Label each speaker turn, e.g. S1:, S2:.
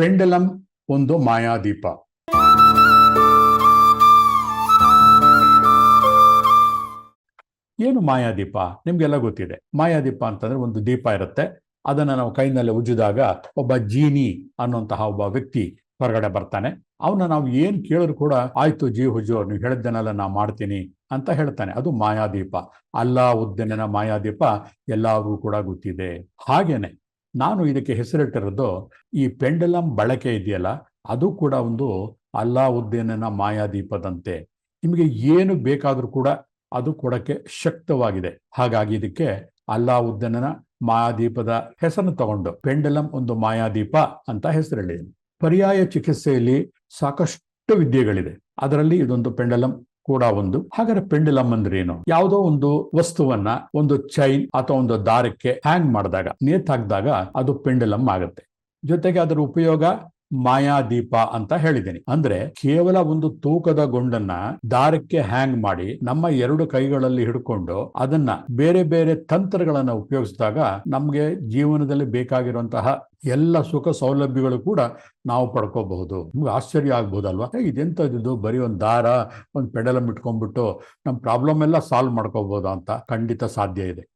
S1: ಪೆಂಡಲಂ ಒಂದು ಮಾಯಾದೀಪ. ಏನು ಮಾಯಾದೀಪ? ನಿಮ್ಗೆಲ್ಲ ಗೊತ್ತಿದೆ. ಮಾಯಾದೀಪ ಅಂತಂದ್ರೆ ಒಂದು ದೀಪ ಇರುತ್ತೆ. ಅದನ್ನ ನಾವು ಕೈನಲ್ಲಿ ಉಜ್ಜಿದಾಗ ಒಬ್ಬ ಜೀನಿ ಅನ್ನುವಂತಹ ಒಬ್ಬ ವ್ಯಕ್ತಿ ಹೊರಗಡೆ ಬರ್ತಾನೆ. ಅವನ್ನ ನಾವು ಏನ್ ಕೇಳಿದ್ರು ಕೂಡ, ಆಯ್ತು ಜೀ ಹುಜು ನೀವು ಹೇಳಿದ್ದನ್ನೆಲ್ಲ ನಾ ಮಾಡ್ತೀನಿ ಅಂತ ಹೇಳ್ತಾನೆ. ಅದು ಮಾಯಾದೀಪ. ಅಲ್ಲಾ ಉದ್ದನ ಮಾಯಾದೀಪ ಎಲ್ಲರಿಗೂ ಕೂಡ ಗೊತ್ತಿದೆ. ಹಾಗೇನೆ ನಾನು ಇದಕ್ಕೆ ಹೆಸರಿಟ್ಟಿರೋದು ಈ ಪೆಂಡಲಂ ಬಳಕೆ ಇದೆಯಲ್ಲ, ಅದು ಕೂಡ ಒಂದು ಅಲ್ಲಾ ಉದ್ದೇನನ ಮಾಯಾದೀಪದಂತೆ. ನಿಮಗೆ ಏನು ಬೇಕಾದರೂ ಕೂಡ ಅದು ಕೊಡಕ್ಕೆ ಶಕ್ತವಾಗಿದೆ. ಹಾಗಾಗಿ ಇದಕ್ಕೆ ಅಲ್ಲಾ ಉದ್ದನನ ಮಾಯಾದೀಪದ ಹೆಸರನ್ನು ತಗೊಂಡು ಪೆಂಡಲಂ ಒಂದು ಮಾಯಾದೀಪ ಅಂತ ಹೆಸರಿಟ್ಟಿದ್ದೀನಿ ಪರ್ಯಾಯ ಚಿಕಿತ್ಸೆಯಲ್ಲಿ ಸಾಕಷ್ಟು ವಿದ್ಯೆಗಳಿದೆ. ಅದರಲ್ಲಿ ಇದೊಂದು ಪೆಂಡಲಂ ಕೂಡ ಒಂದು. ಹಾಗಾದ್ರೆ ಪೆಂಡುಲಮ್ ಅಂದ್ರೆ ಏನು? ಯಾವುದೋ ಒಂದು ವಸ್ತುವನ್ನ ಒಂದು ಚೈನ್ ಅಥವಾ ಒಂದು ದಾರಕ್ಕೆ ಹ್ಯಾಂಗ್ ಮಾಡಿದಾಗ, ನೇತಾಕ್ದಾಗ ಅದು ಪೆಂಡುಲಮ್ ಆಗುತ್ತೆ. ಜೊತೆಗೆ ಅದರ ಉಪಯೋಗ ಮಾಯಾದೀಪ ಅಂತ ಹೇಳಿದ್ದೀನಿ. ಅಂದ್ರೆ ಕೇವಲ ಒಂದು ತೂಕದ ಗೊಂಡನ್ನ ದಾರಕ್ಕೆ ಹ್ಯಾಂಗ್ ಮಾಡಿ ನಮ್ಮ ಎರಡು ಕೈಗಳಲ್ಲಿ ಹಿಡ್ಕೊಂಡು ಅದನ್ನ ಬೇರೆ ಬೇರೆ ತಂತ್ರಗಳನ್ನ ಉಪಯೋಗಿಸಿದಾಗ ನಮ್ಗೆ ಜೀವನದಲ್ಲಿ ಬೇಕಾಗಿರುವಂತಹ ಎಲ್ಲ ಸುಖ ಸೌಲಭ್ಯಗಳು ಕೂಡ ನಾವು ಪಡ್ಕೋಬಹುದು. ನಿಮ್ಗೆ ಆಶ್ಚರ್ಯ ಆಗ್ಬೋದಲ್ವಾ? ಇದೆಂತದ್ದು ಬರೀ ಒಂದು ದಾರ, ಒಂದು ಪೆಡಲಮ್ ಇಟ್ಕೊಂಡ್ಬಿಟ್ಟು ನಮ್ಮ ಪ್ರಾಬ್ಲಮ್ ಎಲ್ಲ ಸಾಲ್ವ್ ಮಾಡ್ಕೋಬಹುದು ಅಂತ ಖಂಡಿತ ಸಾಧ್ಯ ಇದೆ.